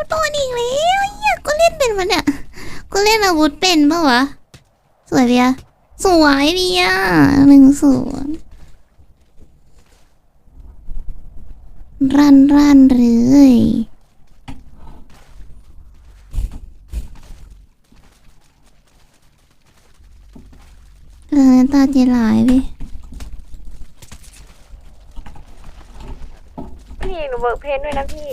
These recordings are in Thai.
กูโดนอีกแล้วเหี้ยกูเล่นเป็นมันเนี่ยกูเล่นอาวุธเป็นปะวะ สวยเบียสวยเบียหนึ่งศูนย์รันรันเลยเออตาเจหลายไปพี่หนูเบิกเพนด้วยนะพี่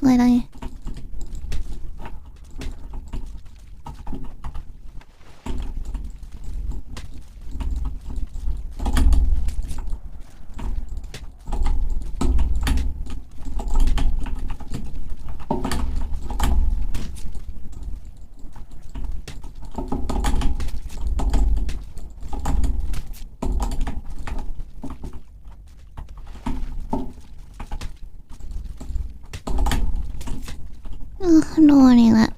เฮ้ยส เลยเออโดนอีกละ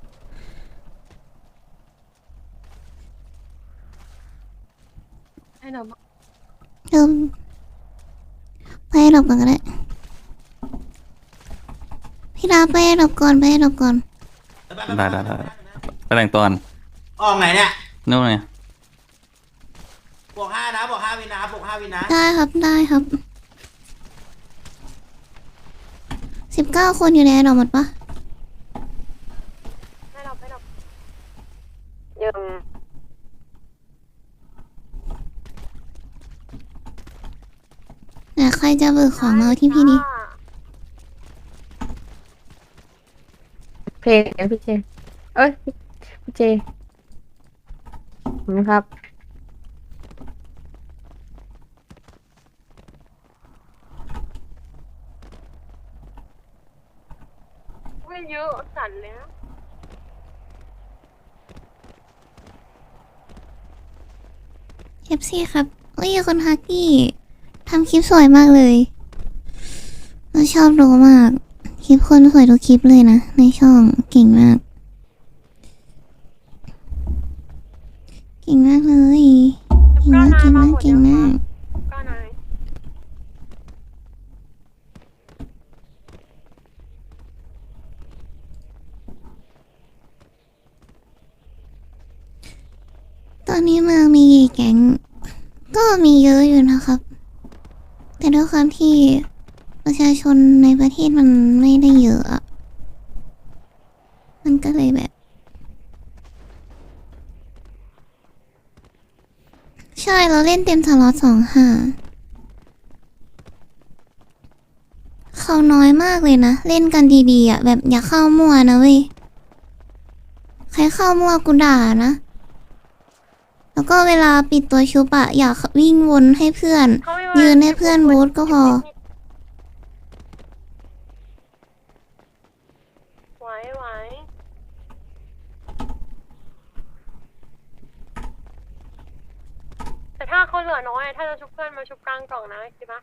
ให้หนูเริ่มไปให้หลบก่อนก็ได้ พี่ดาไปให้หลบก่อนไปให้หลบก่อน ได้ได้ได้ไปแต่งตัวกันออกไหนเนี่ยนู่นไงบวกห้านะบวกห้าวินนะครับบวกห้าวินนะได้ครับได้ครับสิบเก้าคนอยู่ในดอกหมดปะ ให้เราให้เรา ยืมไหนใครจะเบิกของมาเอาที่พี่ดิเพลงพี่เจ เอ้ยพี่เจนะครับ ไม่เยอะสั่นเลยนะ เอ ฟซีครับเอ้ยคนฮักกี้ทำคลิปสวยมากเลยเราชอบดูมาก คลิปคนสวยทุกคลิปเลยนะ ในช่องเก่งมาก เก่งมากเลยเก่งมากเก่งมากเก่งมากตอนนี้เมืองมีกี่แก๊ง ก็มีเยอะอยู่นะครับ แต่ด้วยความที่ประชาชนในประเทศมันไม่ได้เยอะ มันก็เลยแบบ ใช่เราเล่นเต็มสล็อตสองห้าเขาน้อยมากเลยนะ เล่นกันดีๆอะแบบอย่าเข้ามั่วนะเว้ย ใครเข้ามั่วกูด่านะ แล้วก็เวลาปิดตัวชุบอะอย่าวิ่งวนให้เพื่อนเขาไม่ยืนให้เพื่อนบูทก็พอ ไหวไหวแต่ถ้าเขาเหลือน้อย ถ้าจะชุบเพื่อนมาชุบกลางกล่องนะใช่ปะ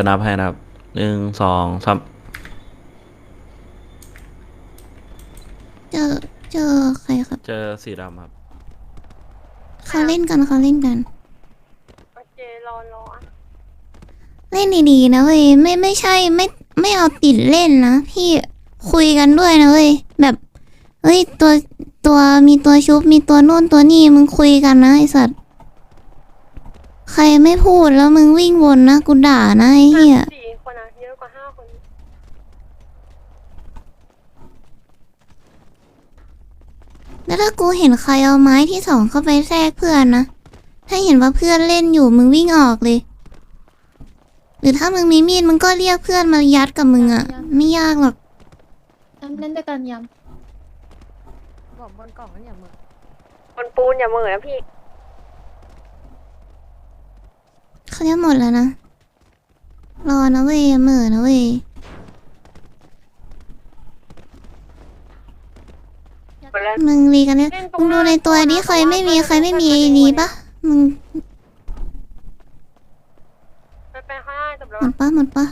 จะนับให้นะครับหนึ่งสองสามเจอเจอใครครับ เจอสีดำครับ เขาเล่นกันเขาเล่นกัน โอเครอรออะเล่นดีๆนะเว้ยไม่ไม่ใช่ไม่ไม่เอาติดเล่นนะพี่คุยกันด้วยนะเว้ยแบบเฮ้ยตัวตัวมีตัวชุบมีตัวนู่นตัวนี่มึงคุยกันนะไอสัตว์ ใครไม่พูดแล้วมึงวิ่งวนนะกูด่านะไอ้เหี้ยสี่คนอะเยอะกว่าห้าคนแล้วถ้ากูเห็นใครเอาไม้ที่สองเข้าไปแทรกเพื่อนนะ ถ้าเห็นว่าเพื่อนเล่นอยู่มึงวิ่งออกเลย หรือถ้ามึงมีมีดมึงก็เรียกเพื่อนมายัดกับมึงอะไม่ยากหรอกย้ำเล่นด้วยกันย้บอกบนกล่องนั่นอย่ามือบนปูนอย่ามือนะพี่ เขาจะหมดแล้วนะ รอนะเว้ยเหม่อนะเว้ยำมึงรีกันเนี่ยมึงดูในตัวนี้ใครไม่มีใครไม่มีไอดีปะมึงแล้วหมดปะหมดปะ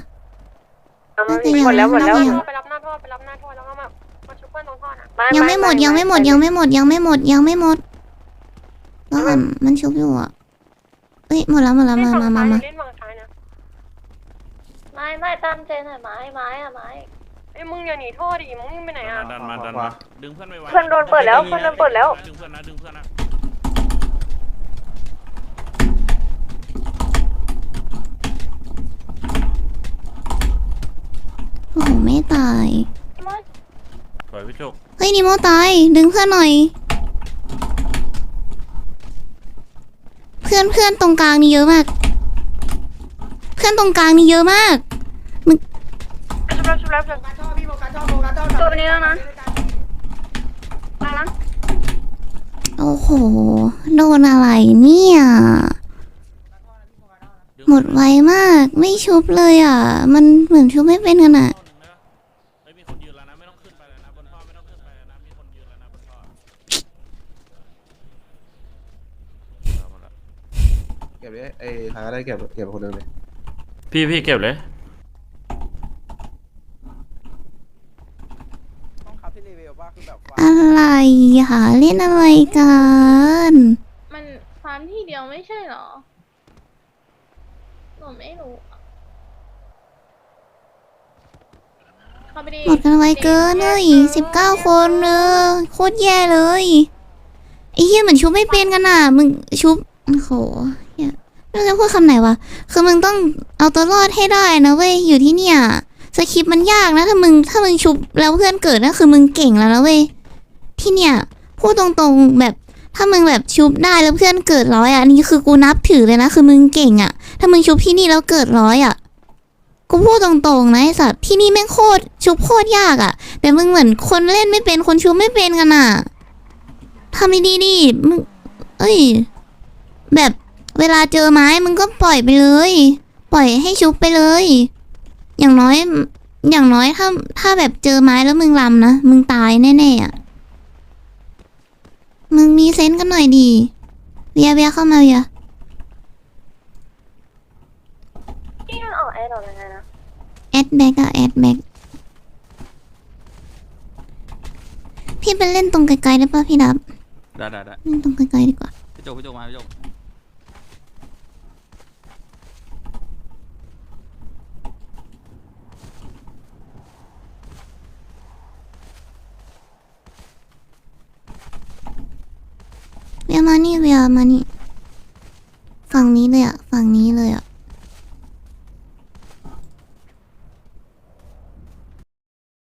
น่าจะยังหมดแล้วหมดแล้วน่าจะยังไปรับหน้าท่อไปรับหน้าท่อแล้วก็มามาชุบเพื่อนตรงท่อน่ะยังไม่หมดยังไม่หมดยังไม่หมดยังไม่หมดยังไม่หมดก็มันมันชุบอยู่อะ เอ้ยหมดแล้วหมดแล้วมามามามาเล่นฝั่งซ้ายนะไม้ไม้ตามเจนหน่อยไม้ไม้อะไม้ไอ้มึงอย่าหนีท่อดิมึงวิ่งไปไหนอะดันมาดันมาดึงเพื่อนไปไว้เพื่อนโดนเปิดแล้วเพื่อนโดนเปิดแล้วดึงเพื่อนนะดึงเพื่อนนะโอ้โหไม่ตายปล่อยพี่โชคเฮ้ยนิโมตายดึงเพื่อนหน่อย เพื่ อนเพื่อนตรงกลางนี่เยอะมาก เพื่อนตรงกลางนี่เยอะมากชุบแล้วชุบแล้วชุบการชอบพี่โฟกัสชอบโฟกัสชอบตัวนี้แล้วนะตาล้วโอ้โห โดนอะไรเนี่ย หมดไวมาก ไม่ชุบเลยอะ มันเหมือนชุบไม่เป็นกันอะ เฮ้ยมีคนยืนแล้วนะไม่ต้องขึ้นไปเลยนะบนท่อไม่ต้องขึ้นไปเลยนะมีคนยืนแล้วนะบนท่อเอาหมดละ เก็บดิไอ้ทางก็ได้เก็บเก็บคนหนึงเลยพี่พี่เก็บเลย ต้องขับที่รีวิวว่าคือแบบว่าอะไรหาเล่นอะไรกันมันฟาร์มที่เดียวไม่ใช่เหรอ หนูไม่รู้อะเข้าไปดิหมดกันไวเกินเลยสิบเก้าคนเออโคตรแย่เลยไอ้เหี้ยเหมือนชุบไม่เป็นกันอะ มึงชุบโอ้โหเหี้ย ไม่รู้จะพูดคำไหนวะ คือมึงต้องเอาตัวรอดให้ได้นะเว้ย อยู่ที่เนี่ย สคริปต์มันยากนะ ถ้ามึงถ้ามึงชุบแล้วเพื่อนเกิดนั่นคือมึงเก่งแล้วนะเว้ย ที่เนี่ยพูดตรงๆแบบถ้ามึงแบบชุบได้แล้วเพื่อนเกิดร้อยอะนนี้คือกูนับถือเลยนะคือมึงเก่งอะ ถ้ามึงชุบที่นี่แล้วเกิดร้อยอะกูพูดตรงๆนะไอ้สัตว์ที่นี่แม่งโคตรชุบโคตรยากอะ แต่มึงเหมือนคนเล่นไม่เป็นคนชุบไม่เป็นกันอะทำดีดิมึงเอ้ย แบบ เวลาเจอไม้มึงก็ปล่อยไปเลย ปล่อยให้ชุบไปเลย อย่างน้อย อย่างน้อยถ้า ถ้าแบบเจอไม้แล้วมึงลำนะ มึงตายแน่ๆอะ่ะ มึงมีเซนส์กันหน่อยดีเวียเวียเข้ามาเวียพี่มันออกแอร์ดอกยังไงนะแอดแบ็กอะแอดแบ็กพี่ไปเล่นตรงไกลๆได้ป่ะพี่ดับ ได้ได้ได้เล่นตรงไกลๆดีกว่า พี่โจพี่โจมาพี่โจ เวียมานี่เลยอะมานี่ ฝั่งนี้เลยอะฝั่งนี้เลยอะ